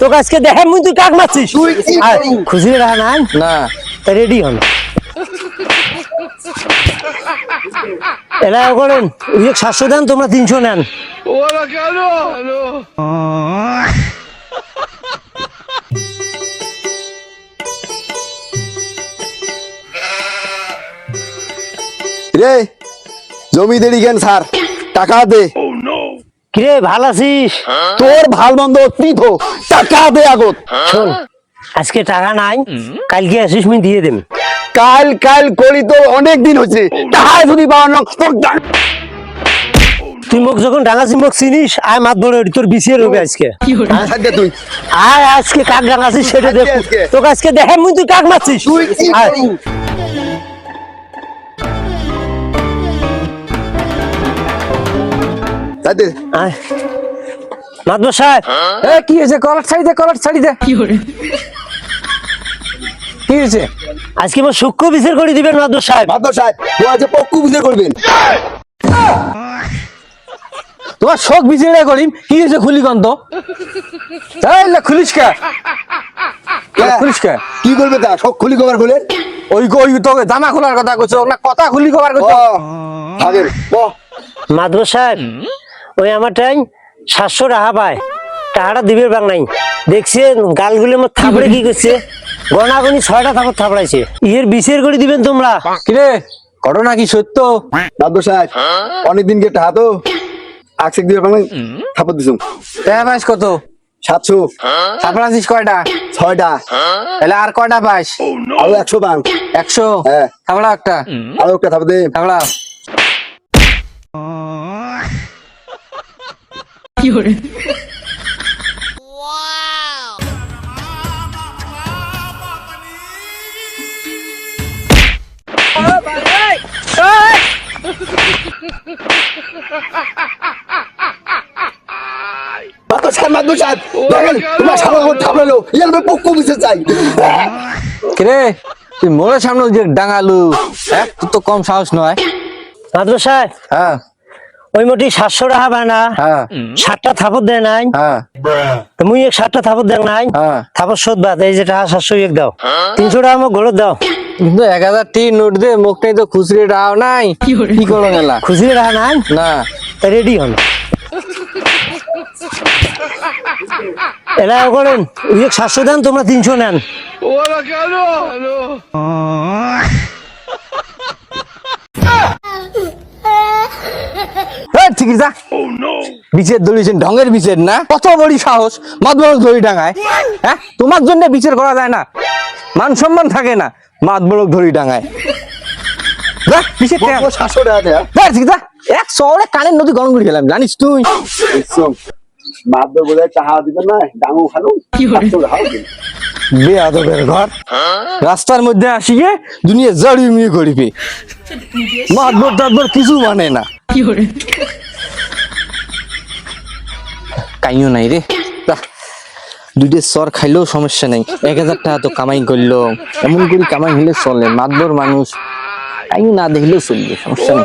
তোকে আজকে দেখে মুই তুই কাক মারছিস? খুশি রাখা নাই না। রেডি হন। এরা করেন ওই সাতশো দেন তোমরা তিনশো নেন। রে জমি দেরি কেন স্যার? টাকা দে। কিরে ভালো আছিস? তোর ভালো মন্দ হোক টাকা দে আগত। শোন আজকে টাকা নাই কালকে আসিস আমি দিয়ে দেব কাল কাল করি তো অনেক দিন টাকা যদি পাওয়া না তোর তুই মোক যখন ডাঙাছি মোক চিনিস আয় মাত বড় তোর বিছিয়ে রবে আজকে। তুই। আয় আজকে কাক ডাঙাছিস সেটা দেখ। তোকে আজকে দেখে মুই তুই কাক মারছিস? তুই কি আয়। সাহেব। এ কি হয়েছে? কলার ছাড়ি দে কলার ছাড়ি দে। কি হয়েছে? আজকে সূক্ষ্ম বিচার করে দিবেন মাতবর সাহেব। মাধব সাহেব ও আজ পক্কু বিচার করবেন। তোমার শোক বিচিড়ে করিম কি হয়েছে খুলি কন্ত তাইলে খুলিস কে? খুলিস কে কি করবে তা? সব খুলি কভার খুলেন ওই ওই তোকে জামা খোলার কথা কইছো না কথা খুলি কবার কইছো। সাহেব ওই আমার টাইম সাতশো টাকা পায়। টাকাটা দিবে বাং নাই। দেখছেন গালগুলো আমার থাপড়ে কি করছে? গনাগনি ছয়টা থাপড় থাপড়াইছে। ইয়ের বিচার করে দিবেন তোমরা। কিরে? ঘটনা কি সত্য? মাধব সাহেব অনেকদিন কে টাকা তো। আকসেক দিয়ে পাবেন থাপত দিছুম টাকা পাইস কত? সাতশো। তারপর আছিস কয়টা? ছয়টা। তাহলে আর কয়টা পাইস? আরও একশো পান একশো? হ্যাঁ। থাবড়া একটা। আরও একটা থাপত দে। থাবড়া চাই কিরে তুই মোড়ের সামনে যে ডাঙালু হ্যাঁ তোর তো কম সাহস নয়। সাহেব হ্যাঁ। ওই মোটি সাতশো টাকা পায় না। হ্যাঁ। সাতটা থাপড় দেয় নাই। হ্যাঁ। মুই এক সাতটা থাপড় দেখ নাই। হ্যাঁ। থাপড় শোধ বাদ এই যে টাকা সাতশো এক দাও। তিনশো টাকা আমার ঘরে দাও। কিন্তু এক হাজার টি নোট দে মুখ নেই তো খুচরি ডাও নাই। কি করো? গেলা? খুশি টাকা নাই? না। রেডি হন। এরা করেন ওই যে সাতশো দেন তোমরা তিনশো নেন। হ্যাঁ ঠিক যা। বিচের দলিছেন ঢঙ্গের বিচের না? কত বড় সাহস ধরি ডাঙায়। হ্যাঁ? তোমার জন্য বিচার করা যায় না। মান সম্মান থাকে না মাতবর ধরি ডাঙায়। যা বিচের সাতশো টাকা দেয়া হ্যাঁ, ঠিক যা। এক শহরে কানের নদী গরম করে গেলাম জানিস তুই? বলে না ডাঙু খালো। বেয়াদবের ঘর। রাস্তার মধ্যে আসিয়ে দুনিয়া জড়ি মিয়ে করিবে মাতবর টাতবর কিছু মানে না। কাইও নাই রে। দুইটা সর খাইলেও সমস্যা নাই। এক হাজার টাকা তো কামাই করল। এমন করে কামাই হলে চলে। মাতবর মানুষ। টাইম না দেখলেও চলবে, সমস্যা নেই।